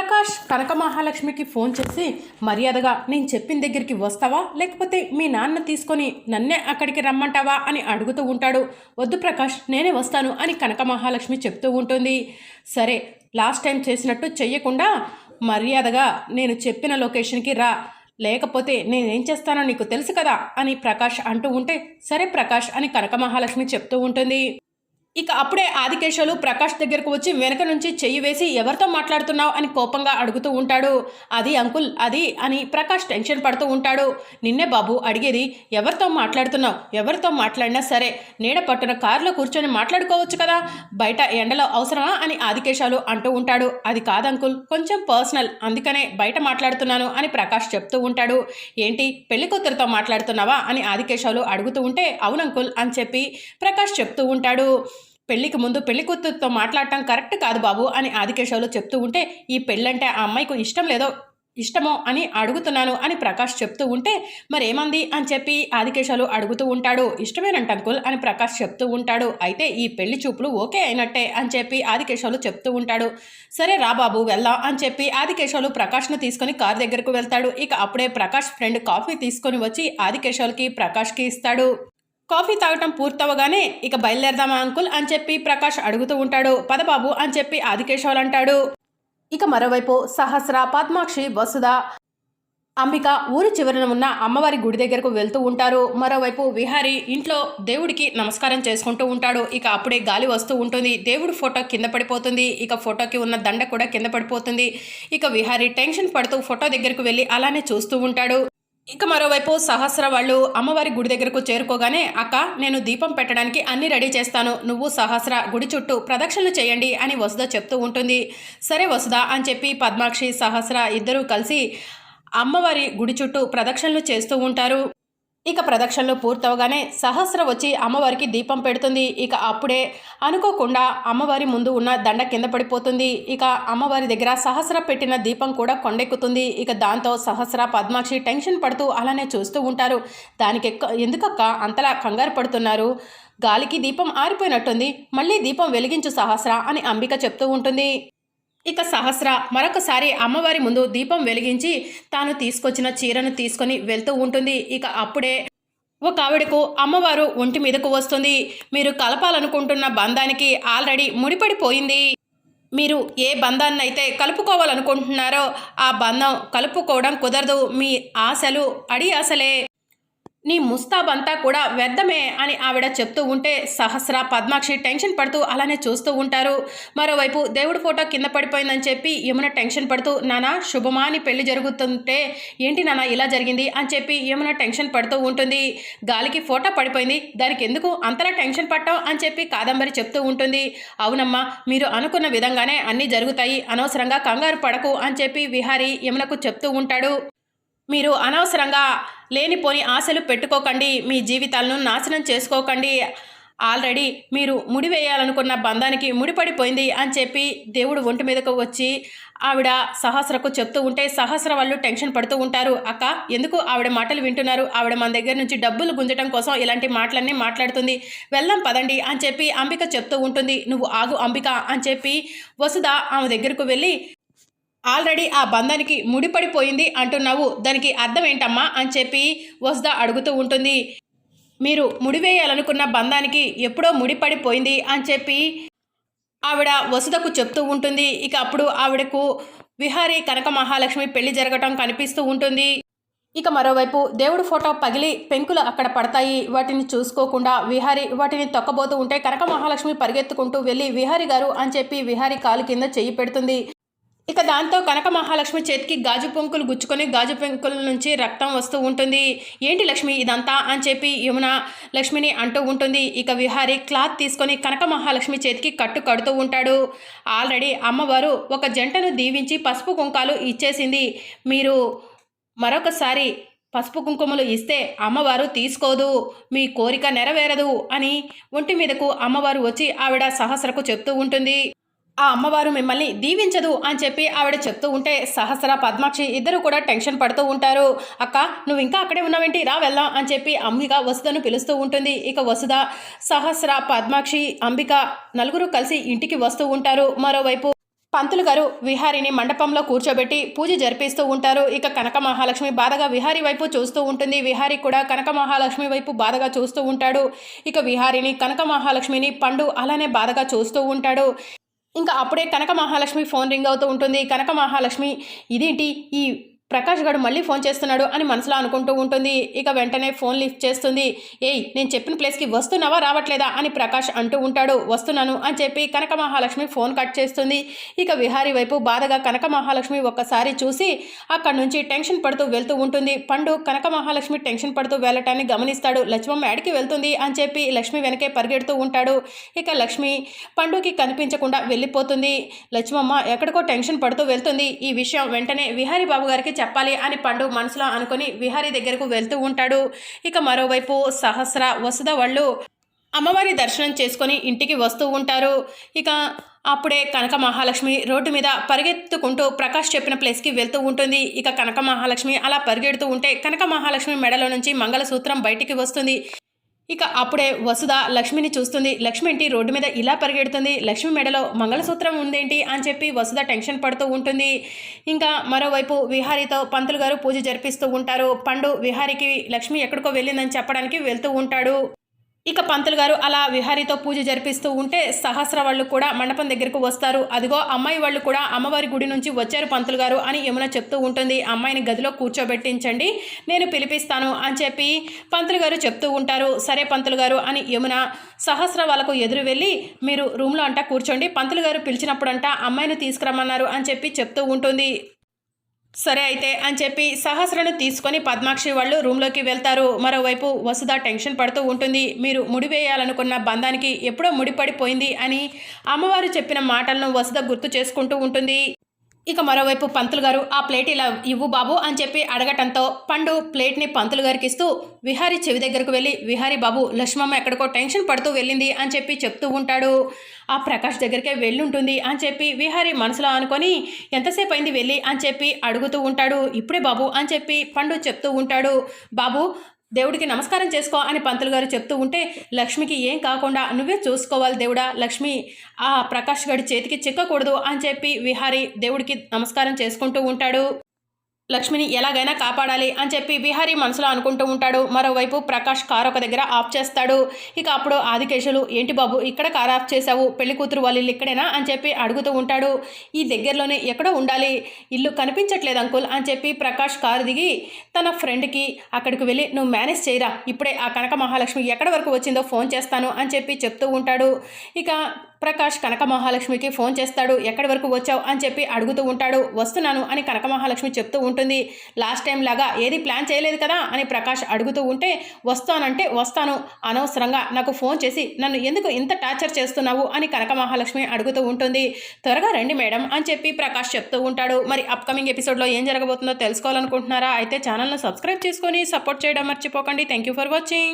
ప్రకాష్ కనక మహాలక్ష్మికి ఫోన్ చేసి మర్యాదగా నేను చెప్పిన దగ్గరికి వస్తావా? లేకపోతే మీ నాన్న తీసుకొని నన్నే అక్కడికి రమ్మంటావా? అని అడుగుతూ ఉంటాడు. వద్దు ప్రకాష్ నేనే వస్తాను అని కనక మహాలక్ష్మి చెప్తూ ఉంటుంది. సరే లాస్ట్ టైం చేసినట్టు చెయ్యకుండా మర్యాదగా నేను చెప్పిన లొకేషన్కి రా. లేకపోతే నేనేం చేస్తానో నీకు తెలుసు కదా అని ప్రకాష్ అంటూ ఉంటే సరే ప్రకాష్ అని కనక మహాలక్ష్మి చెప్తూ ఉంటుంది. ఇక అప్పుడే ఆదికేశాలు ప్రకాష్ దగ్గరకు వచ్చి వెనక నుంచి చెయ్యి వేసి ఎవరితో మాట్లాడుతున్నావు? అని కోపంగా అడుగుతూ ఉంటాడు. అది అంకుల్ అది అని ప్రకాష్ టెన్షన్ పడుతూ ఉంటాడు. నిన్నే బాబు అడిగేది ఎవరితో మాట్లాడుతున్నావు? ఎవరితో మాట్లాడినా సరే నీడ పట్టున కారులో కూర్చొని మాట్లాడుకోవచ్చు కదా? బయట ఎండలో అవసరమా? అని ఆదికేశాలు అంటూ ఉంటాడు. అది కాదు అంకుల్ కొంచెం పర్సనల్ అందుకనే బయట మాట్లాడుతున్నాను అని ప్రకాష్ చెప్తూ ఉంటాడు. ఏంటి పెళ్ళి కూతురుతో మాట్లాడుతున్నావా? అని ఆదికేశాలు అడుగుతూ ఉంటే అవును అంకుల్ అని చెప్పి ప్రకాష్ చెప్తూ ఉంటాడు. పెళ్ళికి ముందు పెళ్ళి కూతురుతో మాట్లాడటం కరెక్ట్ కాదు బాబు అని ఆదికేశవులు చెప్తూ ఉంటే ఈ పెళ్ళంటే ఆ అమ్మాయికి ఇష్టం లేదో ఇష్టమో అని అడుగుతున్నాను అని ప్రకాష్ చెప్తూ ఉంటే మరేమంది అని చెప్పి ఆదికేశాలు అడుగుతూ ఉంటాడు. ఇష్టమేనంట అంకుల్ అని ప్రకాష్ చెప్తూ ఉంటాడు. అయితే ఈ పెళ్ళి చూపులు ఓకే అయినట్టే అని చెప్పి ఆదికేశాలు చెప్తూ ఉంటాడు. సరే రా బాబు వెళ్దాం అని చెప్పి ఆదికేశాలు ప్రకాష్ను తీసుకొని కార్ దగ్గరకు వెళ్తాడు. ఇక అప్పుడే ప్రకాష్ ఫ్రెండ్ కాఫీ తీసుకొని వచ్చి ఆదికేశాలకి ప్రకాష్కి ఇస్తాడు. కాఫీ తాగటం పూర్తవగానే ఇక బయలుదేరదామా అంకుల్ అని చెప్పి ప్రకాష్ అడుగుతూ ఉంటాడు. పదబాబు అని చెప్పి ఆదికేశవులు అంటాడు. ఇక మరోవైపు సహస్ర పద్మాక్షి వసుధ అంబిక ఊరి చివరన ఉన్న అమ్మవారి గుడి దగ్గరకు వెళ్తూ ఉంటారు. మరోవైపు విహారి ఇంట్లో దేవుడికి నమస్కారం చేసుకుంటూ ఉంటాడు. ఇక అప్పుడే గాలి వస్తూ ఉంటుంది. దేవుడి ఫోటో కింద పడిపోతుంది. ఇక ఫోటోకి ఉన్న దండ కూడా కింద పడిపోతుంది. ఇక విహారి టెన్షన్ పడుతూ ఫోటో దగ్గరకు వెళ్ళి అలానే చూస్తూ ఉంటాడు. ఇక మరోవైపు సహస్ర వాళ్ళు అమ్మవారి గుడి దగ్గరకు చేరుకోగానే అక్క నేను దీపం పెట్టడానికి అన్ని రెడీ చేస్తాను. నువ్వు సహస్ర గుడి చుట్టూ ప్రదక్షిణలు చేయండి అని వసుధ చెప్తూ ఉంటుంది. సరే వసుధ అని చెప్పి పద్మాక్షి సహస్ర ఇద్దరూ కలిసి అమ్మవారి గుడి చుట్టూ ప్రదక్షిణలు చేస్తూ ఉంటారు. ఇక ప్రదక్షిణలు పూర్తవగానే సహస్ర వచ్చి అమ్మవారికి దీపం పెడుతుంది. ఇక అప్పుడే అనుకోకుండా అమ్మవారి ముందు ఉన్న దండ కింద పడిపోతుంది. ఇక అమ్మవారి దగ్గర సహస్ర పెట్టిన దీపం కూడా కొండెక్కుతుంది. ఇక దాంతో సహస్ర పద్మాక్షి టెన్షన్ పడుతూ అలానే చూస్తూ ఉంటారు. దానికి ఎక్క ఎందుకక్క అంతలా కంగారు పడుతున్నారు? గాలికి దీపం ఆరిపోయినట్టుంది. మళ్ళీ దీపం వెలిగించు సహస్ర అని అంబిక చెప్తూ ఉంటుంది. ఇక సహస్ర మరొకసారి అమ్మవారి ముందు దీపం వెలిగించి తాను తీసుకొచ్చిన చీరను తీసుకొని వెళ్తూ ఉంటుంది. ఇక అప్పుడే ఒక ఆవిడకు అమ్మవారు ఒంటి మీదకు వస్తుంది. మీరు కలపాలనుకుంటున్న బంధానికి ఆల్రెడీ ముడిపడిపోయింది. మీరు ఏ బంధాన్నైతే కలుపుకోవాలనుకుంటున్నారో ఆ బంధం కలుపుకోవడం కుదరదు. మీ ఆశలు అడి ఆశలే. నీ ముస్తాబంతా కూడా వ్యర్థమే అని ఆవిడ చెప్తూ ఉంటే సహస్ర పద్మాక్షి టెన్షన్ పడుతూ అలానే చూస్తూ ఉంటారు. మరోవైపు దేవుడి ఫోటో కింద పడిపోయిందని చెప్పి యమున టెన్షన్ పడుతూ నానా శుభమా అని పెళ్ళి జరుగుతుంటే ఏంటి నానా ఇలా జరిగింది? అని చెప్పి యమున టెన్షన్ పడుతూ ఉంటుంది. గాలికి ఫోటో పడిపోయింది దానికి ఎందుకు అంతలా టెన్షన్ పట్టావు అని చెప్పి కాదంబరి చెప్తూ ఉంటుంది. అవునమ్మా మీరు అనుకున్న విధంగానే అన్నీ జరుగుతాయి అనవసరంగా కంగారు పడకు అని చెప్పి విహారీ యమునకు చెప్తూ ఉంటాడు. మీరు అనవసరంగా లేనిపోని ఆశలు పెట్టుకోకండి. మీ జీవితాలను నాశనం చేసుకోకండి. ఆల్రెడీ మీరు ముడివేయాలనుకున్న బంధానికి ముడిపడిపోయింది అని చెప్పి దేవుడు ఒంటి మీదకు వచ్చి ఆవిడ సహస్రకు చెప్తూ ఉంటే సహస్ర వాళ్ళు టెన్షన్ పడుతూ ఉంటారు. అక్క ఎందుకు ఆవిడ మాటలు వింటున్నారు? ఆవిడ మన దగ్గర నుంచి డబ్బులు గుంజటం కోసం ఇలాంటి మాటలన్నీ మాట్లాడుతుంది. వెళ్దాం పదండి అని చెప్పి అంబిక చెప్తూ ఉంటుంది. నువ్వు ఆగు అంబిక అని చెప్పి వసుధ ఆమె దగ్గరకు వెళ్ళి ఆల్రెడీ ఆ బంధానికి ముడిపడిపోయింది అంటున్నావు. దానికి అర్థం ఏంటమ్మా అని చెప్పి వసుధ అడుగుతూ ఉంటుంది. మీరు ముడివేయాలనుకున్న బంధానికి ఎప్పుడో ముడిపడిపోయింది అని చెప్పి ఆవిడ వసుధకు చెప్తూ ఉంటుంది. ఇక అప్పుడు ఆవిడకు విహారీ కనక మహాలక్ష్మి పెళ్ళి జరగటం కనిపిస్తూ ఉంటుంది. ఇక మరోవైపు దేవుడు ఫోటో పగిలి పెంకులు అక్కడ పడతాయి. వాటిని చూసుకోకుండా విహారి వాటిని తొక్కబోతూ ఉంటే కనక మహాలక్ష్మి పరిగెత్తుకుంటూ వెళ్ళి విహారి గారు అని చెప్పి విహారి కాలు కింద చెయ్యి పెడుతుంది. ఇక దాంతో కనక మహాలక్ష్మి చేతికి గాజు పొంకులు గుచ్చుకొని గాజు పెంకుల నుంచి రక్తం వస్తూ ఉంటుంది. ఏంటి లక్ష్మి ఇదంతా అని చెప్పి యమున లక్ష్మిని అంటూ ఉంటుంది. ఇక విహారి క్లాత్ తీసుకొని కనక మహాలక్ష్మి చేతికి కట్టు కడుతూ ఉంటాడు. ఆల్రెడీ అమ్మవారు ఒక జంటను దీవించి పసుపు కుంకాలు ఇచ్చేసింది. మీరు మరొకసారి పసుపు కుంకుమలు ఇస్తే అమ్మవారు తీసుకోదు. మీ కోరిక నెరవేరదు అని ఒంటి మీదకు అమ్మవారు వచ్చి ఆవిడ సహస్రకు చెప్తూ ఉంటుంది. ఆ అమ్మవారు మిమ్మల్ని దీవించదు అని చెప్పి ఆవిడ చెప్తూ ఉంటే సహస్ర పద్మాక్షి ఇద్దరు కూడా టెన్షన్ పడుతూ ఉంటారు. అక్క నువ్వు ఇంకా అక్కడే ఉన్నావేంటి? రా వెళ్దాం అని చెప్పి అంబిక వసుధను పిలుస్తూ ఉంటుంది. ఇక వసుధ సహస్ర పద్మాక్షి అంబిక నలుగురు కలిసి ఇంటికి వస్తూ ఉంటారు. మరోవైపు పంతులు గారు విహారిని మండపంలో కూర్చోబెట్టి పూజ జరిపిస్తూ ఉంటారు. ఇక కనక మహాలక్ష్మి బాధగా విహారి వైపు చూస్తూ ఉంటుంది. విహారి కూడా కనక మహాలక్ష్మి వైపు బాధగా చూస్తూ ఉంటాడు. ఇక విహారిని కనక మహాలక్ష్మిని పండు అలానే బాధగా చూస్తూ ఉంటాడు. ఇంకా అప్పుడే కనక మహాలక్ష్మి ఫోన్ రింగ్ అవుతూ ఉంటుంది. కనక మహాలక్ష్మి ఇదేంటి? ఈ ప్రకాష్ గడు మళ్ళీ ఫోన్ చేస్తున్నాడు అని మనసులో అనుకుంటూ ఉంటుంది. ఇక వెంటనే ఫోన్ లిఫ్ట్ చేస్తుంది. ఏయ్ నేను చెప్పిన ప్లేస్కి వస్తున్నావా రావట్లేదా అని ప్రకాష్ అంటూ ఉంటాడు. వస్తున్నాను అని చెప్పి కనక మహాలక్ష్మి ఫోన్ కట్ చేస్తుంది. ఇక విహారీ వైపు బాధగా కనక మహాలక్ష్మి ఒక్కసారి చూసి అక్కడి నుంచి టెన్షన్ పడుతూ వెళ్తూ ఉంటుంది. పండు కనక మహాలక్ష్మి టెన్షన్ పడుతూ వెళ్ళటాన్ని గమనిస్తాడు. లక్ష్మమ్మ ఎడికి వెళ్తుంది అని చెప్పి లక్ష్మి వెనకే పరిగెడుతూ ఉంటాడు. ఇక లక్ష్మి పండుకి కనిపించకుండా వెళ్ళిపోతుంది. లక్ష్మమ్మ ఎక్కడికో టెన్షన్ పడుతూ వెళ్తుంది. ఈ విషయం వెంటనే విహారీ బాబు గారికి చెప్పాలి అని పండు మనసులో అనుకుని విహారీ దగ్గరకు వెళ్తూ ఉంటాడు. ఇక మరోవైపు సహస్ర వసుధ వాళ్ళు అమ్మవారి దర్శనం చేసుకొని ఇంటికి వస్తూ ఉంటారు. ఇక అప్పుడే కనక మహాలక్ష్మి రోడ్డు మీద పరిగెత్తుకుంటూ ప్రకాష్ చెప్పిన ప్లేస్కి వెళ్తూ ఉంటుంది. ఇక కనక మహాలక్ష్మి అలా పరిగెడుతూ ఉంటే కనక మహాలక్ష్మి మెడలో నుంచి మంగళసూత్రం బయటికి వస్తుంది. ఇక అప్పుడే వసుధ లక్ష్మిని చూస్తుంది. లక్ష్మి ఏంటి? రోడ్డు మీద ఇలా పరిగెడుతుంది. లక్ష్మి మెడలో మంగళసూత్రం ఉందేంటి? అని చెప్పి వసుధ టెన్షన్ పడుతూ ఉంటుంది. ఇంకా మరోవైపు విహారీతో పంతులు గారు పూజ జరిపిస్తూ ఉంటారు. పండు విహారికి లక్ష్మి ఎక్కడికో వెళ్ళిందని చెప్పడానికి వెళ్తూ ఉంటాడు. ఇక పంతులు గారు అలా విహారీతో పూజ జరిపిస్తూ ఉంటే సహస్ర వాళ్ళు కూడా మండపం దగ్గరకు వస్తారు. అదిగో అమ్మాయి వాళ్ళు కూడా అమ్మవారి గుడి నుంచి వచ్చారు పంతులు గారు అని యమున చెప్తూ ఉంటుంది. అమ్మాయిని గదిలో కూర్చోబెట్టించండి నేను పిలిపిస్తాను అని చెప్పి పంతులు గారు చెప్తూ ఉంటారు. సరే పంతులు గారు అని యమున సహస్ర వాళ్ళకు ఎదురు వెళ్ళి మీరు రూమ్లో అంట కూర్చోండి పంతులు గారు పిలిచినప్పుడంట అమ్మాయిని తీసుకురమ్మన్నారు అని చెప్పి చెప్తూ ఉంటుంది. సరే అయితే అని చెప్పి సహస్రను తీసుకొని పద్మాక్షి వాళ్ళు రూమ్లోకి వెళ్తారు. మరోవైపు వసుధ టెన్షన్ పడుతూ ఉంటుంది. మీరు ముడివేయాలనుకున్న బంధానికి ఎప్పుడో ముడిపడిపోయింది అని అమ్మవారు చెప్పిన మాటలను వసుధ గుర్తు చేసుకుంటూ ఉంటుంది. ఇక మరోవైపు పంతులు గారు ఆ ప్లేట్ ఇలా ఇవ్వు బాబు అని చెప్పి అడగటంతో పండు ప్లేట్ని పంతులు గారికి ఇస్తూ విహారి చెవి దగ్గరకు వెళ్ళి విహారి బాబు లక్ష్మమ్మ ఎక్కడికో టెన్షన్ పడుతూ వెళ్ళింది అని చెప్పి చెప్తూ ఉంటాడు. ఆ ప్రకాష్ దగ్గరికే వెళ్ళుంటుంది అని చెప్పి విహారి మనసులో అనుకొని ఎంతసేపు అయింది వెళ్ళి అని చెప్పి అడుగుతూ ఉంటాడు. ఇప్పుడే బాబు అని చెప్పి పండు చెప్తూ ఉంటాడు. బాబు దేవుడికి నమస్కారం చేసుకో అని పంతులు గారు చెప్తూ ఉంటే లక్ష్మికి ఏం కాకుండా నువ్వే చూసుకోవాలి దేవుడా లక్ష్మి ఆ ప్రకాష్ గడి చేతికి చిక్కకూడదు అని చెప్పి విహారి దేవుడికి నమస్కారం చేసుకుంటూ ఉంటాడు. లక్ష్మిని ఎలాగైనా కాపాడాలి అని చెప్పి బిహారీ మనసులో అనుకుంటూ ఉంటాడు. మరోవైపు ప్రకాష్ కార్ ఒక దగ్గర ఆఫ్ చేస్తాడు. ఇక అప్పుడు ఆదికేశులు ఏంటి బాబు ఇక్కడ కార్ ఆఫ్ చేశావు? పెళ్ళి కూతురు వాళ్ళు ఇక్కడేనా? అని చెప్పి అడుగుతూ ఉంటాడు. ఈ దగ్గరలోనే ఎక్కడో ఉండాలి. ఇల్లు కనిపించట్లేదు అంకుల్ అని చెప్పి ప్రకాష్ కారు దిగి తన ఫ్రెండ్కి అక్కడికి వెళ్ళి నువ్వు మేనేజ్ చేయరా? ఇప్పుడే ఆ కనక మహాలక్ష్మి ఎక్కడ వరకు వచ్చిందో ఫోన్ చేస్తాను అని చెప్పి చెప్తూ ఉంటాడు. ఇక ప్రకాష్ కనక మహాలక్ష్మికి ఫోన్ చేస్తాడు. ఎక్కడి వరకు వచ్చావు? అని చెప్పి అడుగుతూ ఉంటాడు. వస్తున్నాను అని కనక మహాలక్ష్మి చెప్తూ ఉంటుంది. లాస్ట్ టైం లాగా ఏది ప్లాన్ చేయలేదు కదా? అని ప్రకాష్ అడుగుతూ ఉంటే వస్తానంటే వస్తాను. అనవసరంగా నాకు ఫోన్ చేసి నన్ను ఎందుకు ఇంత టార్చర్ చేస్తున్నావు? అని కనక మహాలక్ష్మి అడుగుతూ ఉంటుంది. త్వరగా రండి మేడం అని చెప్పి ప్రకాష్ చెప్తూ ఉంటాడు. మరి అప్కమింగ్ ఎపిసోడ్లో ఏం జరగబోతుందో తెలుసుకోవాలనుకుంటున్నారా? అయితే ఛానల్ను సబ్స్క్రైబ్ చేసుకొని సపోర్ట్ చేయడం మర్చిపోకండి. Thank you for watching.